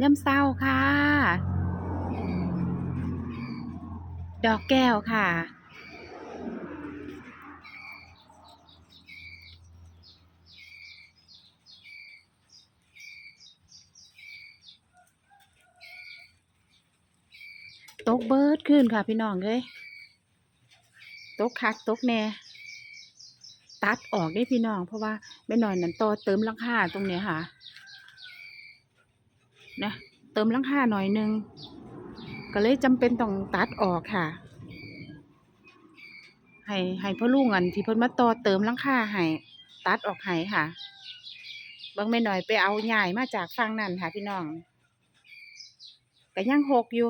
ย่ำเศร้าค่ะ ดอกแก้วค่ะ ตกเบิดขึ้นค่ะพี่น้องเอ้ยตกคักตกแน่ตัดออกได้พี่น้อง เพราะว่าไม่นอนนั่นต่อเติมลังคาตรงเนี้ยค่ะ นะเติมลังค่าหน่อยหนึง ก็เลยจำเป็นต้องตัดออกค่ะ ให้ให้พ่อลุงอันที่เพิ่นมาต่อเติมลังค่าให้ตัดออกให้ค่ะบางแม่หน่อยไปเอาใหญ่มาจากฟังนั่นค่ะพี่น้องก็ยังหกอยู่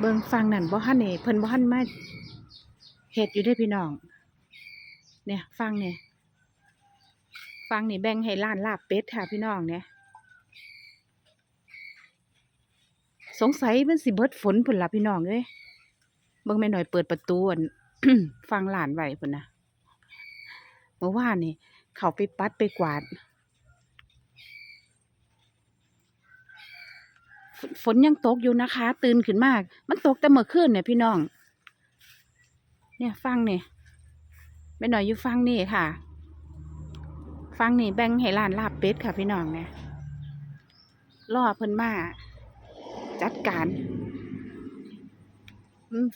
เบิ่งฟังนั่นบ่ทันนี่เพิ่นบ่ทันมาเฮ็ดอยู่เด้พี่น้อง เนี่ยฟังเนี่ยฟังนี่แบ่งให้ร้านลาบเป็ดค่ะพี่น้องเนี่ยสงสัยมันสิเบิดฝนพุ่นล่ะพี่น้องเอ้ยเบิ่งแม่หน่อยเปิดประตูอันฟังหลานไว้พุ่นนะเมื่อวานนี่เขาไปปัดไปกวาด ฝนยังตกอยู่นะคะ ตื่นขึ้นมาก มันตกแต่เมื่อคืนเนี่ยพี่น้อง เนี่ยฟังเนี่ยไม่หน่อยอยู่ฟังนี่ค่ะ ฟังนี่แบ่งให้ร้านลาบเป็ดค่ะพี่น้องเนี่ยรอเพิ่นมาจัดการ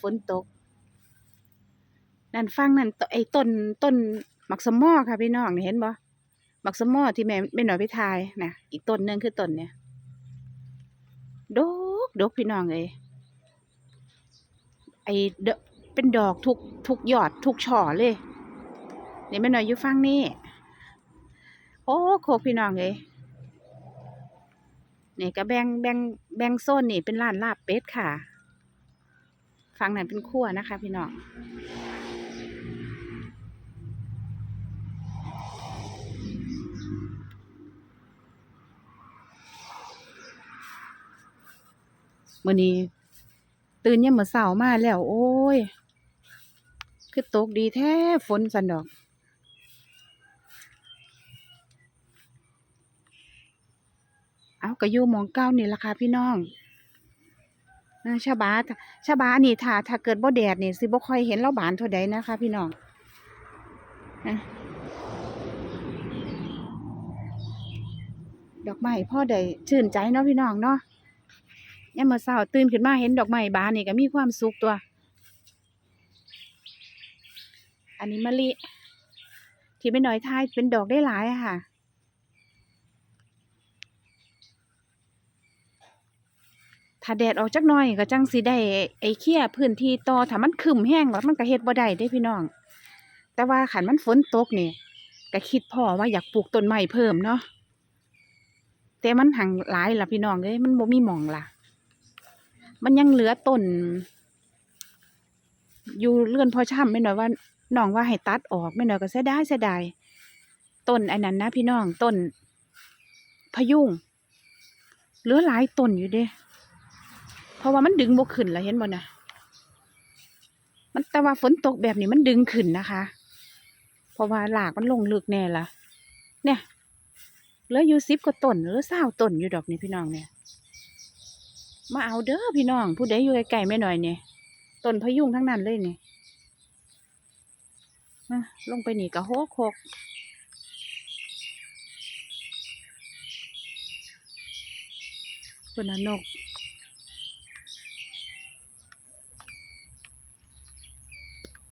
ฝนตก นั่นฟังนั่นไอ้ต้นต้นหมักสมอค่ะพี่น้องเนี่ยเห็นบ่หมักสมอที่แม่แม่หน่อยไปทายนะอีกต้นหนึงคือต้นเนี่ย ดกดกพี่น้องเอ้ยไอเดอะเป็นดอกทุกทุกยอดทุกช่อเลยนี่แม่หน่อยอยู่ฟังนี่โอ้โคกพี่น้องเอ้ยนี่ก็แบงแบงแบงโซนนี่เป็นร้านลาบเป็ดค่ะ ฟังนั่นเป็นครัวนะคะ พี่น้อง มื้อนี้ ตื่นยามมื้อเช้ามาแล้ว โอ้ย คือตกดีแท้ฝนสันดอก เอาก็อยู่หมองเก้านี่ล่ะค่ะพี่น้องชาบาชาบานี่ถ้าถ้าเกิดบ่แดดนี่สิบ่ค่อยเห็นเราบานเท่าใดนะคะ พี่น้องดอกไม้พ่อได้ชื่นใจเนาะพี่น้องเนาะ ยามมื้อเช้าตื่นขึ้นมาเห็นดอกไม้บานนี่ก็มีความสุขตัว อันนี้มะลิที่ไม่น้อยทายเป็นดอกได้หลายค่ะถ้าแดดออกจักหน่อยก็จังสิได้ไอ้เขี้ยพื้นที่ต่อถ้ามันขึ้มแห้งแล้วมันก็เฮ็ดบ่ได้เด้พี่น้อง แต่ว่าขันมันฝนตกนี่ก็คิดพ่อว่าอยากปลูกต้นไม้เพิ่มเนาะแต่มันหังหลายล่ะพี่น้องเอ้ยมันบ่มีหม่องล่ะ มันยังเหลือต้น อยู่เลื่อนพอช่ำไม่หน้อยว่าน้องว่าให้ตัดออกไม่หน้อยก็เสียดายเสียดายต้นไอันนั้นนะพี่น้องต้น พยุงเหลือหลายต้นอยู่เด้ เพราะว่ามันดึงบกขึ้นแล้วเห็นบ่นะมันแต่ว่าฝนตกแบบนี้มันดึงขึ้นนะคะ เพราะว่าหลากมันลงลึกแน่ละเนี่ยเหลืออยู่สิบกว่าต้นเหลือเศร้าต้นอยู่ดอกนี่พี่น้องเนี่ย มาเอาเด้อพี่น้อง ผู้ใดอยู่ไกลๆไม่หน่อยเนี่ยต้นพยุงทั้งนั้นเลยเนี่ยมาลงไปนี่กะโฮกโคกคุณนก